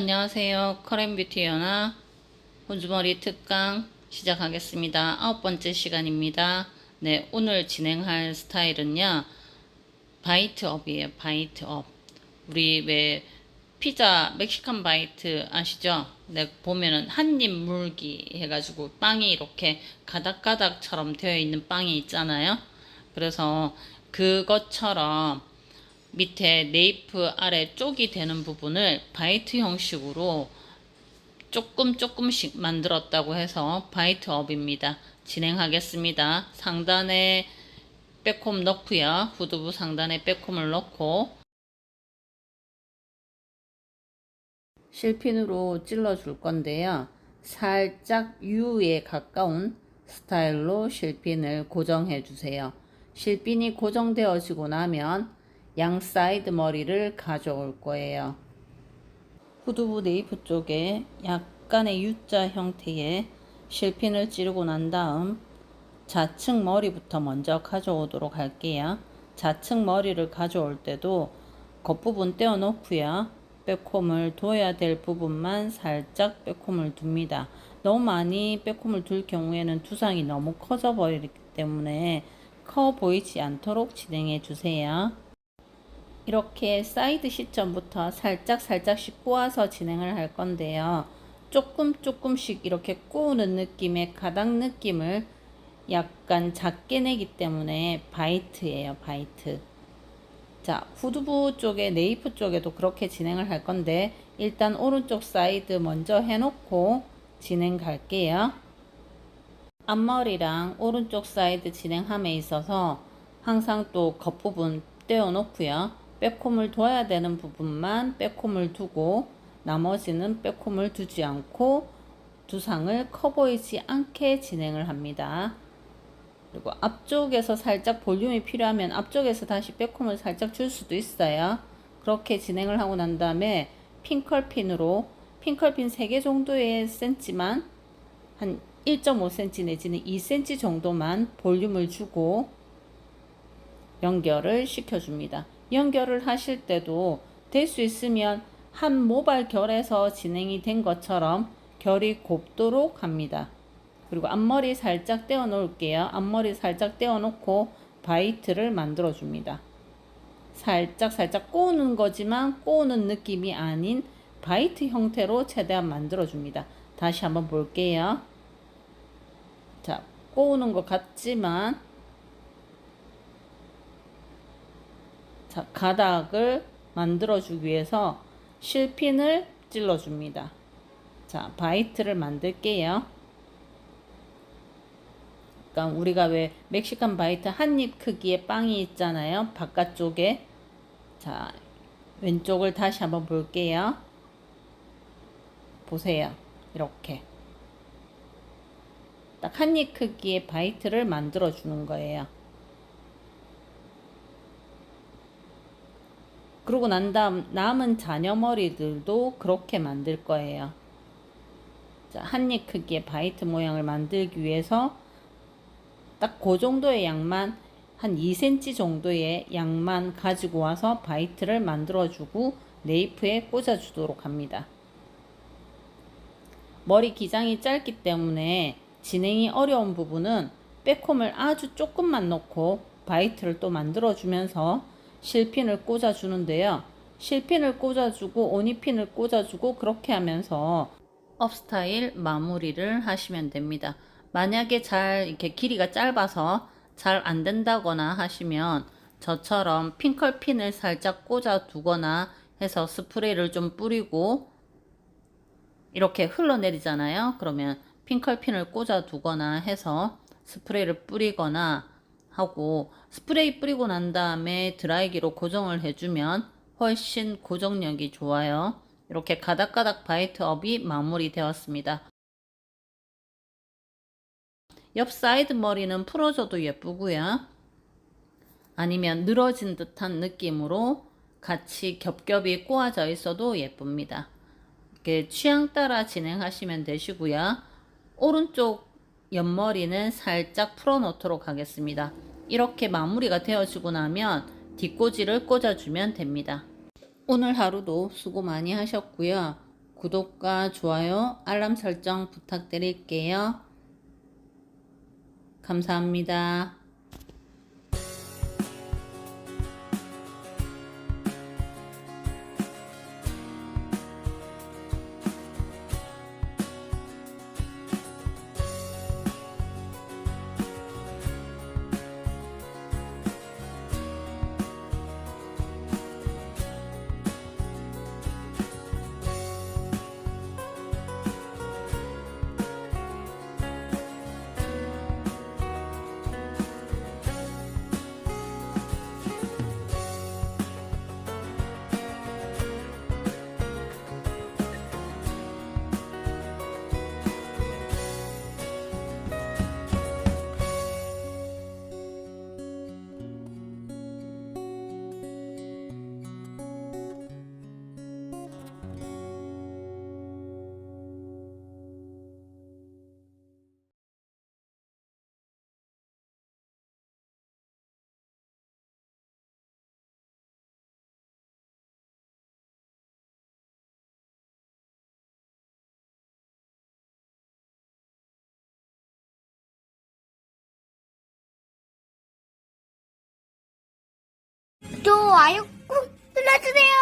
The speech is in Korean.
안녕하세요. 커렌뷰티 연아 혼주머리 특강 시작하겠습니다. 아홉 번째 시간입니다. 네, 오늘 진행할 스타일은요. 바이트업이에요. 바이트업. 우리 왜 피자 멕시칸 바이트 아시죠? 네, 보면은 한 입 물기 해가지고 빵이 이렇게 가닥가닥처럼 되어 있는 빵이 있잖아요. 그래서 그것처럼 밑에 네이프 아래 쪽이 되는 부분을 바이트 형식으로 조금 조금씩 만들었다고 해서 바이트 업입니다. 진행하겠습니다. 상단에 빼콤 넣고요. 후두부 상단에 빼콤을 넣고 실핀으로 찔러 줄 건데요. 살짝 U에 가까운 스타일로 실핀을 고정해 주세요. 실핀이 고정되어지고 나면 양 사이드 머리를 가져올 거예요. 후두부 네이프 쪽에 약간의 U자 형태의 실핀을 찌르고 난 다음 좌측 머리부터 먼저 가져오도록 할게요. 좌측 머리를 가져올 때도 겉부분 떼어놓고요. 빼콤을 둬야 될 부분만 살짝 빼콤을 둡니다. 너무 많이 빼콤을 둘 경우에는 두상이 너무 커져 버리기 때문에 커 보이지 않도록 진행해 주세요. 이렇게 사이드 시점부터 살짝 살짝씩 꼬아서 진행을 할 건데요. 조금 조금씩 이렇게 꼬우는 느낌의 가닥 느낌을 약간 작게 내기 때문에 바이트예요, 바이트. 자, 후두부 쪽에 네이프 쪽에도 그렇게 진행을 할 건데 일단 오른쪽 사이드 먼저 해놓고 진행 갈게요. 앞머리랑 오른쪽 사이드 진행함에 있어서 항상 또 겉부분 떼어 놓고요. 빼콤을 둬야 되는 부분만 빼콤을 두고 나머지는 빼콤을 두지 않고 두상을 커 보이지 않게 진행을 합니다. 그리고 앞쪽에서 살짝 볼륨이 필요하면 앞쪽에서 다시 빼콤을 살짝 줄 수도 있어요. 그렇게 진행을 하고 난 다음에 핑컬핀으로 핑컬핀 3개 정도의 센치만 한 1.5cm 내지는 2cm 정도만 볼륨을 주고 연결을 시켜줍니다. 연결을 하실 때도 될 수 있으면 한 모발 결에서 진행이 된 것처럼 결이 곱도록 합니다. 그리고 앞머리 살짝 떼어 놓을게요. 앞머리 살짝 떼어 놓고 바이트를 만들어 줍니다. 살짝 살짝 꼬우는 거지만 꼬우는 느낌이 아닌 바이트 형태로 최대한 만들어 줍니다. 다시 한번 볼게요. 자, 꼬우는 것 같지만 가닥을 만들어 주기 위해서 실핀을 찔러 줍니다. 자, 바이트를 만들게요. 그러니까 우리가 왜 멕시칸 바이트 한 입 크기의 빵이 있잖아요. 바깥쪽에. 자, 왼쪽을 다시 한번 볼게요. 보세요. 이렇게. 딱 한 입 크기의 바이트를 만들어 주는 거예요. 그러고 난 다음 남은 자녀 머리들도 그렇게 만들 거예요. 자, 한 입 크기의 바이트 모양을 만들기 위해서 딱 그 정도의 양만 한 2cm 정도의 양만 가지고 와서 바이트를 만들어 주고 네이프에 꽂아 주도록 합니다. 머리 기장이 짧기 때문에 진행이 어려운 부분은 빼콤을 아주 조금만 넣고 바이트를 또 만들어 주면서 실핀을 꽂아 주는데요. 실핀을 꽂아 주고 오니핀을 꽂아 주고 그렇게 하면서 업스타일 마무리를 하시면 됩니다. 만약에 잘 이렇게 길이가 짧아서 잘 안 된다거나 하시면 저처럼 핑컬핀을 살짝 꽂아 두거나 해서 스프레이를 좀 뿌리고 이렇게 흘러내리잖아요. 그러면 핑컬핀을 꽂아 두거나 해서 스프레이를 뿌리거나 하고 스프레이 뿌리고 난 다음에 드라이기로 고정을 해주면 훨씬 고정력이 좋아요. 이렇게 가닥가닥 바이트 업이 마무리되었습니다. 옆 사이드 머리는 풀어줘도 예쁘고요. 아니면 늘어진 듯한 느낌으로 같이 겹겹이 꼬아져 있어도 예쁩니다. 이렇게 취향 따라 진행하시면 되시고요. 오른쪽 옆머리는 살짝 풀어 놓도록 하겠습니다. 이렇게 마무리가 되어지고 나면 뒷꽂이를 꽂아주면 됩니다. 오늘 하루도 수고 많이 하셨고요. 구독과 좋아요, 알람 설정 부탁드릴게요. 감사합니다. 좋아요 꾹 눌러주세요.